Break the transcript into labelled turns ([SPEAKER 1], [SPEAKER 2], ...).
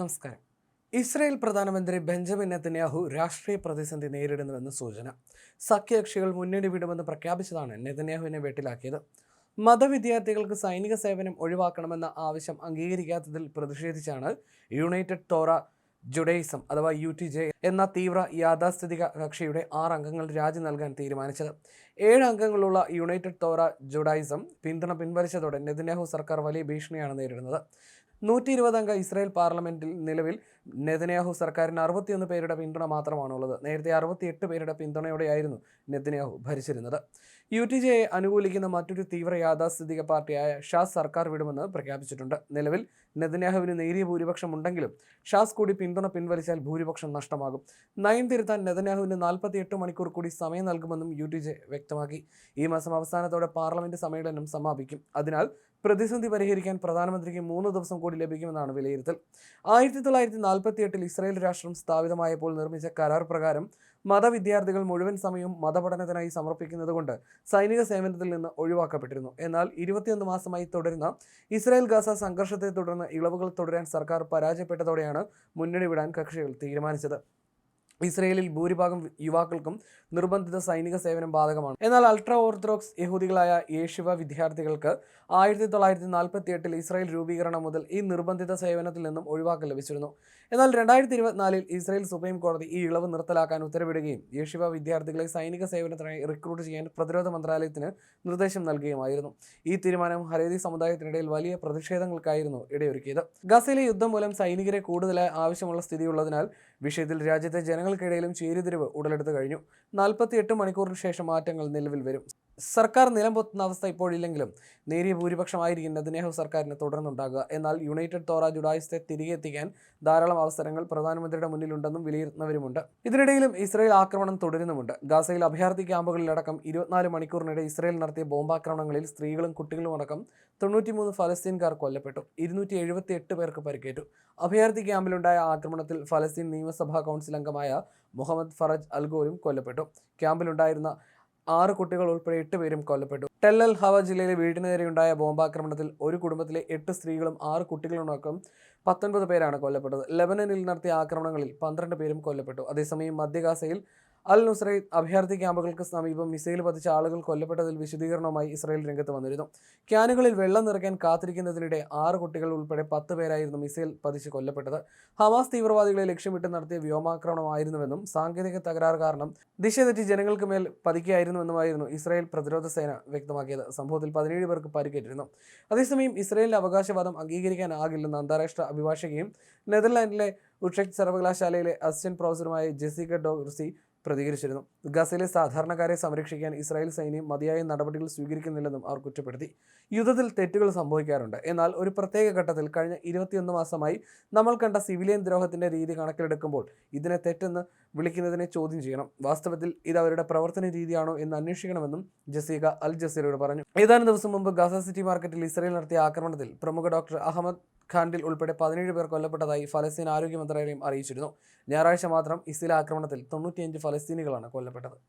[SPEAKER 1] നമസ്കാരം. ഇസ്രായേൽ പ്രധാനമന്ത്രി Benjamin Netanyahu രാഷ്ട്രീയ പ്രതിസന്ധി നേരിടുന്നുവെന്ന് സൂചന. സഖ്യകക്ഷികൾ മുന്നണി വിടുമെന്ന് പ്രഖ്യാപിച്ചതാണ് നെതന്യാഹുവിനെ വെട്ടിലാക്കിയത്. മതവിദ്യാർത്ഥികൾക്ക് സൈനിക സേവനം ഒഴിവാക്കണമെന്ന ആവശ്യം അംഗീകരിക്കാത്തതിൽ പ്രതിഷേധിച്ചാണ് യുണൈറ്റഡ് തോറ ജുഡൈസം അഥവാ യു ടി ജെ എന്ന തീവ്ര യാഥാസ്ഥിതിക കക്ഷിയുടെ ആറ് അംഗങ്ങൾ രാജി നൽകാൻ തീരുമാനിച്ചത്. ഏഴ് അംഗങ്ങളുള്ള യുണൈറ്റഡ് തോറ ജുഡൈസം പിന്തുണ പിൻവലിച്ചതോടെ നെതന്യാഹു സർക്കാർ വലിയ ഭീഷണിയാണ് നേരിടുന്നത്. നൂറ്റി ഇരുപത് അംഗ ഇസ്രായേൽ പാർലമെന്റിൽ നിലവിൽ നെതന്യാഹു സർക്കാരിന് അറുപത്തിയൊന്ന് പേരുടെ പിന്തുണ മാത്രമാണുള്ളത്. നേരത്തെ അറുപത്തിയെട്ട് പേരുടെ പിന്തുണയോടെയായിരുന്നു നെതന്യാഹു ഭരിച്ചിരുന്നത്. യു ടി ജെയെ അനുകൂലിക്കുന്ന മറ്റൊരു തീവ്ര യാഥാസ്ഥിതിക പാർട്ടിയായ ഷാ സർക്കാർ വിടുമെന്ന് പ്രഖ്യാപിച്ചിട്ടുണ്ട്. നിലവിൽ നെതന്യാഹുവിന് നേരിയ ഭൂരിപക്ഷം ഉണ്ടെങ്കിലും ഷാസ് കൂടി പിന്തുണ പിൻവലിച്ചാൽ ഭൂരിപക്ഷം നഷ്ടമാകും. നയം തിരുത്താൻ നെതന്യാഹുവിന് നാൽപ്പത്തിയെട്ട് മണിക്കൂർ കൂടി സമയം നൽകുമെന്നും യു ടി ജെ വ്യക്തമാക്കി. ഈ മാസം അവസാനത്തോടെ പാർലമെന്റ് സമ്മേളനം സമാപിക്കും. അതിനാൽ പ്രതിസന്ധി പരിഹരിക്കാൻ പ്രധാനമന്ത്രിക്ക് മൂന്ന് ദിവസം കൂടി ലഭിക്കുമെന്നാണ് വിലയിരുത്തൽ. ആയിരത്തി തൊള്ളായിരത്തി നാൽപ്പത്തി എട്ടിൽ ഇസ്രായേൽ രാഷ്ട്രം സ്ഥാപിതമായപ്പോൾ നിർമ്മിച്ച കരാർ പ്രകാരം മതവിദ്യാർത്ഥികൾ മുഴുവൻ സമയവും മതപഠനത്തിനായി സമർപ്പിക്കുന്നതുകൊണ്ട് സൈനിക സേവനത്തിൽ നിന്ന് ഒഴിവാക്കപ്പെട്ടിരുന്നു. എന്നാൽ ഇരുപത്തിയൊന്ന് മാസമായി തുടരുന്ന ഇസ്രായേൽ ഗാസ സംഘർഷത്തെ തുടർന്ന് ഇളവുകൾ തുടരാൻ സർക്കാർ പരാജയപ്പെട്ടതോടെയാണ് മുന്നണി വിടാൻ കക്ഷികൾ തീരുമാനിച്ചത്. ഇസ്രയേലിൽ ഭൂരിഭാഗം യുവാക്കൾക്കും നിർബന്ധിത സൈനിക സേവനം ബാധകമാണ്. എന്നാൽ അൾട്രാ ഓർത്തഡോക്സ് യഹൂദികളായ യേശുവ വിദ്യാർത്ഥികൾക്ക് ആയിരത്തി തൊള്ളായിരത്തി നാൽപ്പത്തി എട്ടിൽ ഇസ്രായേൽ രൂപീകരണം മുതൽ ഈ നിർബന്ധിത സേവനത്തിൽ നിന്നും ഒഴിവാക്കൽ ലഭിച്ചിരുന്നു. എന്നാൽ രണ്ടായിരത്തി ഇരുപത്തിനാലിൽ ഇസ്രായേൽ സുപ്രീം കോടതി ഈ ഇളവ് നിർത്തലാക്കാൻ ഉത്തരവിടുകയും യേശുവ വിദ്യാർത്ഥികളെ സൈനിക സേവനത്തിനായി റിക്രൂട്ട് ചെയ്യാൻ പ്രതിരോധ മന്ത്രാലയത്തിന് നിർദ്ദേശം നൽകുകയുമായിരുന്നു. ഈ തീരുമാനം ഹരേതി സമുദായത്തിനിടയിൽ വലിയ പ്രതിഷേധങ്ങൾക്കായിരുന്നു ഇടയൊരുക്കിയത്. ഗസയിലെ യുദ്ധം മൂലം സൈനികരെ കൂടുതലായി ആവശ്യമുള്ള സ്ഥിതിയുള്ളതിനാൽ വിഷയത്തിൽ രാജ്യത്തെ ജനങ്ങൾക്കിടയിലും ചേരിതിരിവ് ഉടലെടുത്തു കഴിഞ്ഞു. നാൽപ്പത്തിയെട്ട് മണിക്കൂറിന് ശേഷം മാറ്റങ്ങൾ നിലവിൽ വരും. സർക്കാർ നിലംപൊത്തുന്ന അവസ്ഥ ഇപ്പോഴില്ലെങ്കിലും നേരിയ ഭൂരിപക്ഷമായിരിക്കും നെതന്യാഹു സർക്കാരിന് തുടർന്നുണ്ടാകുക. എന്നാൽ യുണൈറ്റഡ് തോറ ജുഡായിസത്തെ തിരികെ എത്തിക്കാൻ ധാരാളം അവസരങ്ങൾ പ്രധാനമന്ത്രിയുടെ മുന്നിലുണ്ടെന്നും വിലയിരുത്തുന്നവരുമുണ്ട്. ഇതിനിടയിലും ഇസ്രായേൽ ആക്രമണം തുടരുന്നുമുണ്ട്. ഗാസയിൽ അഭയാർത്ഥി ക്യാമ്പുകളിലടക്കം ഇരുപത്തിനാല് മണിക്കൂറിനിടെ ഇസ്രായേൽ നടത്തിയ ബോംബാക്രമണങ്ങളിൽ സ്ത്രീകളും കുട്ടികളും അടക്കം തൊണ്ണൂറ്റിമൂന്ന് ഫലസ്തീൻകാർ കൊല്ലപ്പെട്ടു. ഇരുന്നൂറ്റി എഴുപത്തി എട്ട് പേർക്ക് പരിക്കേറ്റു. അഭയാർത്ഥി ക്യാമ്പിലുണ്ടായ ആക്രമണത്തിൽ ഫലസ്തീൻ നിയമസഭാ കൗൺസിൽ അംഗമായ മുഹമ്മദ് ഫറജ് അൽഗോരും കൊല്ലപ്പെട്ടു. ക്യാമ്പിലുണ്ടായിരുന്ന ആറ് കുട്ടികൾ ഉൾപ്പെടെ എട്ട് പേരും കൊല്ലപ്പെട്ടു. ടെല്ലൽ ഹവ ജില്ലയിലെ വീടിന് നേരെയുണ്ടായ ബോംബാക്രമണത്തിൽ ഒരു കുടുംബത്തിലെ എട്ട് സ്ത്രീകളും ആറ് കുട്ടികളുമടക്കം പത്തൊൻപത് പേരാണ് കൊല്ലപ്പെട്ടത്. ലെബനനിൽ നടത്തിയ ആക്രമണങ്ങളിൽ പന്ത്രണ്ട് പേരും കൊല്ലപ്പെട്ടു. അതേസമയം മധ്യഗാസയിൽ അൽ നുസ്രൈത്ത് അഭയാർത്ഥി ക്യാമ്പുകൾക്ക് സമീപം മിസൈൽ പതിച്ച ആളുകൾ കൊല്ലപ്പെട്ടതിൽ വിശദീകരണവുമായി ഇസ്രായേൽ രംഗത്ത് വന്നിരുന്നു. ക്യാനുകളിൽ വെള്ളം നിറയ്ക്കാൻ കാത്തിരിക്കുന്നതിനിടെ ആറ് കുട്ടികൾ ഉൾപ്പെടെ പത്ത് പേരായിരുന്നു മിസൈൽ പതിച്ച് കൊല്ലപ്പെട്ടത്. ഹമാസ് തീവ്രവാദികളെ ലക്ഷ്യമിട്ട് നടത്തിയ വ്യോമാക്രമണമായിരുന്നുവെന്നും സാങ്കേതിക തകരാറ് കാരണം ദിശ തെറ്റി ജനങ്ങൾക്ക് മേൽ പതിക്കുകയായിരുന്നുവെന്നുമായിരുന്നു ഇസ്രായേൽ പ്രതിരോധ സേന വ്യക്തമാക്കിയത്. സംഭവത്തിൽ പതിനേഴ് പേർക്ക് പരിക്കേറ്റിരുന്നു. അതേസമയം ഇസ്രായേലിന്റെ അവകാശവാദം അംഗീകരിക്കാനാകില്ലെന്ന് അന്താരാഷ്ട്ര അഭിഭാഷകയും നെതർലാൻഡിലെ ഉഷക് സർവകലാശാലയിലെ അസിസ്റ്റന്റ് പ്രൊഫസറുമായ ജെസിക്ക ഡോർസി പ്രതികരിച്ചിരുന്നു. ഗസയിലെ സാധാരണക്കാരെ സംരക്ഷിക്കാൻ ഇസ്രായേൽ സൈന്യം മതിയായ നടപടികൾ സ്വീകരിക്കുന്നില്ലെന്നും അവർ കുറ്റപ്പെടുത്തി. യുദ്ധത്തിൽ തെറ്റുകൾ സംഭവിക്കാറുണ്ട്. എന്നാൽ ഒരു പ്രത്യേക ഘട്ടത്തിൽ കഴിഞ്ഞ ഇരുപത്തിയൊന്ന് മാസമായി നമ്മൾ കണ്ട സിവിലിയൻ ദ്രോഹത്തിന്റെ രീതി കണക്കിലെടുക്കുമ്പോൾ ഇതിനെ തെറ്റെന്ന് വിളിക്കുന്നതിനെ ചോദ്യം ചെയ്യണം. വാസ്തവത്തിൽ ഇത് അവരുടെ പ്രവർത്തന രീതിയാണോ എന്ന് അന്വേഷിക്കണമെന്നും ജസീക അൽ ജസീറയോട് പറഞ്ഞു. ഏതാനും ദിവസം മുമ്പ് ഗസ സിറ്റി മാർക്കറ്റിൽ ഇസ്രായേൽ നടത്തിയ ആക്രമണത്തിൽ പ്രമുഖ ഡോക്ടർ അഹമ്മദ് ഖാൻഡിൽ ഉൾപ്പെടെ പതിനേഴ് പേർ കൊല്ലപ്പെട്ടതായി ഫലസ്തീൻ ആരോഗ്യ മന്ത്രാലയം അറിയിച്ചിരുന്നു. ഞായറാഴ്ച മാത്രം ഇസ്രായേൽ ആക്രമണത്തിൽ തൊണ്ണൂറ്റിയഞ്ച് ഫലസ്തീനികളാണ് കൊല്ലപ്പെട്ടത്.